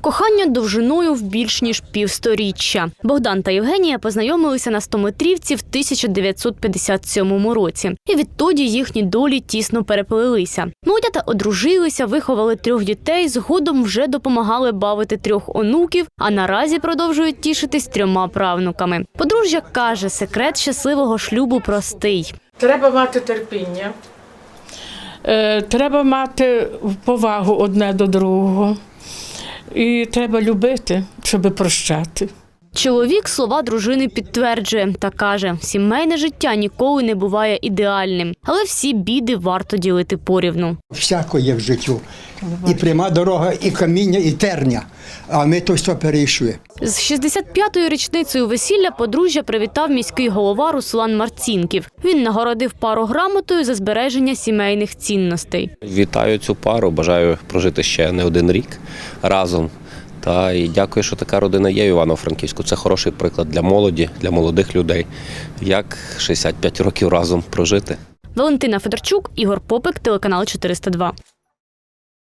Кохання довжиною в більш ніж півсторіччя. Богдан та Євгенія познайомилися на 100-метрівці в 1957 році. І відтоді їхні долі тісно переплелися. Молодята одружилися, виховали трьох дітей, згодом вже допомагали бавити трьох онуків, а наразі продовжують тішитись трьома правнуками. Подружжя каже, секрет щасливого шлюбу простий. Треба мати терпіння. Е, Треба мати повагу одне до другого. І треба любити, щоб прощати. Чоловік слова дружини підтверджує та каже: сімейне життя ніколи не буває ідеальним, але всі біди варто ділити порівну. Всяко є в життю. І пряма дорога, і каміння, і терня. А ми то все перейшли. З 65-ю річницею весілля подружжя привітав міський голова Руслан Марцінків. Він нагородив пару грамотою за збереження сімейних цінностей. Вітаю цю пару, бажаю прожити ще не один рік разом. Та і дякую, що така родина є в Івано-Франківську. Це хороший приклад для молоді, для молодих людей, як 65 років разом прожити. Валентина Федорчук, Ігор Попик, телеканал 402.